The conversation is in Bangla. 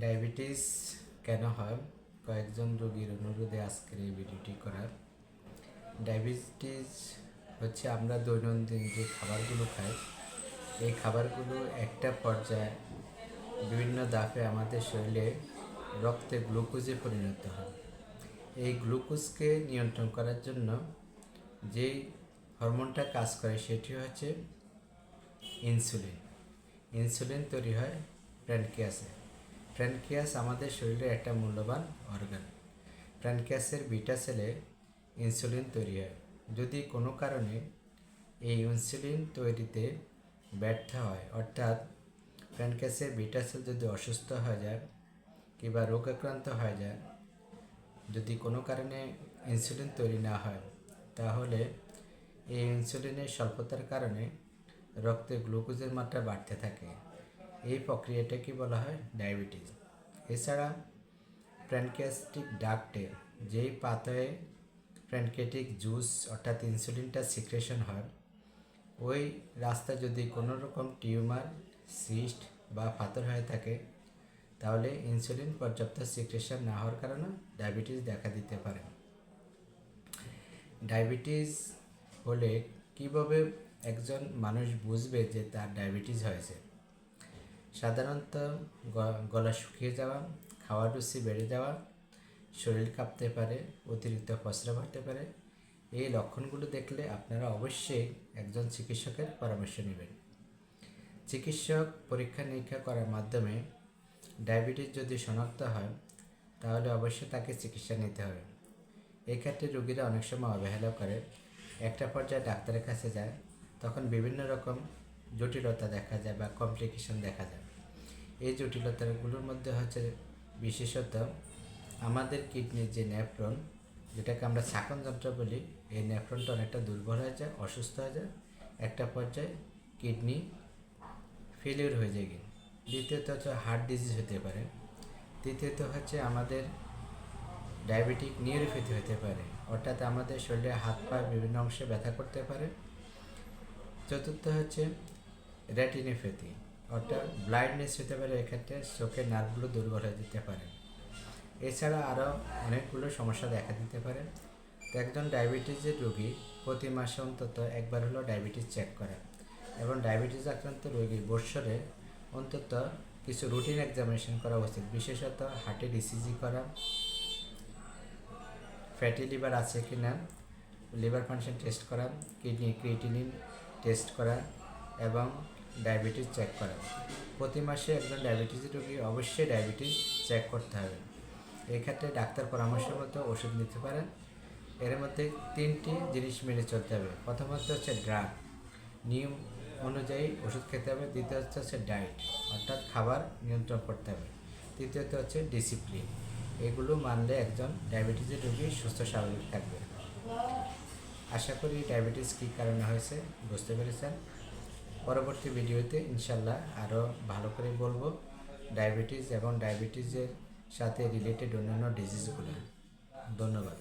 ডায়াবেটিস কেন হয়? কয়েকজন রোগীর অনুরোধে আজকের এই ভিডিওটি করার। ডায়াবেটিস হচ্ছে আমরা দৈনন্দিন যে খাবারগুলো খাই, এই খাবারগুলো একটা পর্যায়ে বিভিন্ন দাফে আমাদের শরীরে রক্তে গ্লুকোজে পরিণত হয়। এই গ্লুকোজকে নিয়ন্ত্রণ করার জন্য যেই হরমোনটা কাজ করে সেটি হচ্ছে ইনসুলিন। ইনসুলিন তৈরি হয় প্যানক্রিয়াসে। প্যানক্রিয়াস আমাদের শরীরের একটা মূল্যবান অর্গান প্যানক্রিয়াসের বিটা সেলে ইনসুলিন তৈরি হয়। যদি কোনো কারণে এই ইনসুলিন তৈরিতে ব্যর্থ হয়, অর্থাৎ প্যানক্রিয়াসের বিটা সেল যদি অসুস্থ হয়ে যায় কিংবা রোগাক্রান্ত হয়ে যায়, যদি কোনো কারণে ইনসুলিন তৈরি না হয়, তাহলে এই ইনসুলিনের স্বল্পতার কারণে রক্তে গ্লুকোজের মাত্রা বাড়তে থাকে। এই প্রক্রিয়াটাকে বলা হয়? ডায়াবেটিস। এছাড়া প্যানক্রিয়াস্টিক ডাক্টে যেই পাতায় প্যানক্রিয়াটিক জুস অর্থাৎ ইনসুলিনটা সিক্রেশন হয়, ওই রাস্তা যদি কোনো রকম টিউমার, সিস্ট বা পাথর হয়ে থাকে, তাহলে ইনসুলিন পর্যাপ্ত সিক্রেশন না হওয়ার কারণে ডায়াবেটিস দেখা দিতে পারে। ডায়াবেটিস হলে কীভাবে একজন মানুষ বুঝবে যে তার ডায়াবেটিস হয়েছে? সাধারণত গলা শুকিয়ে যাওয়া, খাওয়ার রুচি বেড়ে যাওয়া, শরীর কাঁপতে পারে, অতিরিক্ত প্রস্রাব হতে পারে, এই লক্ষণগুলো দেখলে আপনারা অবশ্যই একজন চিকিৎসকের পরামর্শ নেবেন। চিকিৎসক পরীক্ষা নিরীক্ষা করার মাধ্যমে ডায়াবেটিস যদি শনাক্ত হয়, তাহলে অবশ্যই তাকে চিকিৎসা নিতে হবে। এই ক্ষেত্রে রোগীরা অনেক সময় অবহেলা করে, একটা পর্যায়ে ডাক্তারের কাছে যায়, তখন বিভিন্ন রকম জটিলতা দেখা যায় বা কমপ্লিকেশন দেখা যায়। এই জটিলতাগুলোর মধ্যে হচ্ছে বিশেষত আমাদের কিডনির যে নেফ্রন যেটাকে আমরা শাকন যন্ত্র বলি, এই নেফ্রনটা অনেকটা দুর্বল হয়ে যায়, অসুস্থ হয়ে যায়। একটা পর্যায়ে কিডনি ফেলিওর হয়ে যায় দ্বিতীয়ত হচ্ছে হার্ট ডিজিজ হতে পারে। তৃতীয়ত হচ্ছে আমাদের ডায়াবেটিক নিউরোপ্যাথি হতে পারে। অর্থাৎ আমাদের শরীরে হাত পা বিভিন্ন অংশে ব্যথা করতে পারে। চতুর্থ হচ্ছে রেটিনোপ্যাথি অর্থাৎ ব্লাইন্ডনেস হতে পারে এক্ষেত্রে চোখের নার্ভগুলো দুর্বল হয়ে যেতে পারে। এছাড়া আরও অনেকগুলো সমস্যা দেখা দিতে পারে। একজন ডায়াবেটিসের রোগী প্রতি মাসে অন্তত একবার হলো ডায়াবেটিস চেক করা এবং ডায়াবেটিস আক্রান্ত রোগী বৎসরে অন্তত কিছু রুটিন এক্সামিনেশন করা উচিত, বিশেষত হার্টের ইসিজি করা ফ্যাটি লিভার আছে কি না লিভার ফাংশন টেস্ট করা কিডনি ক্রিয়েটিনিন টেস্ট করা এবং ডায়াবেটিস চেক করা। প্রতি মাসে একজন ডায়াবেটিস রোগী অবশ্যই ডায়াবেটিস চেক করতে হবে। এক্ষেত্রে ডাক্তার পরামর্শ মতো ওষুধ নিতে পারেন। এর মধ্যে তিনটি জিনিস মেনে চলতে হবে। প্রথমত হচ্ছে ড্রাগ নিয়ম অনুযায়ী ওষুধ খেতে হবে। দ্বিতীয়ত হচ্ছে ডায়েট অর্থাৎ খাবার নিয়ন্ত্রণ করতে হবে। তৃতীয়ত হচ্ছে ডিসিপ্লিন এগুলো মানলে একজন ডায়াবেটিসের রোগী সুস্থ, স্বাভাবিক থাকবে। আশা করি ডায়াবেটিস কী কারণে হয়েছে, বুঝতে পেরেছেন? পরবর্তী ভিডিওতে ইনশাল্লাহ আরও ভালো করে বলব ডায়াবেটিস এবং ডায়াবেটিসের সাথে রিলেটেড অন্যান্য ডিজিজগুলো ধন্যবাদ।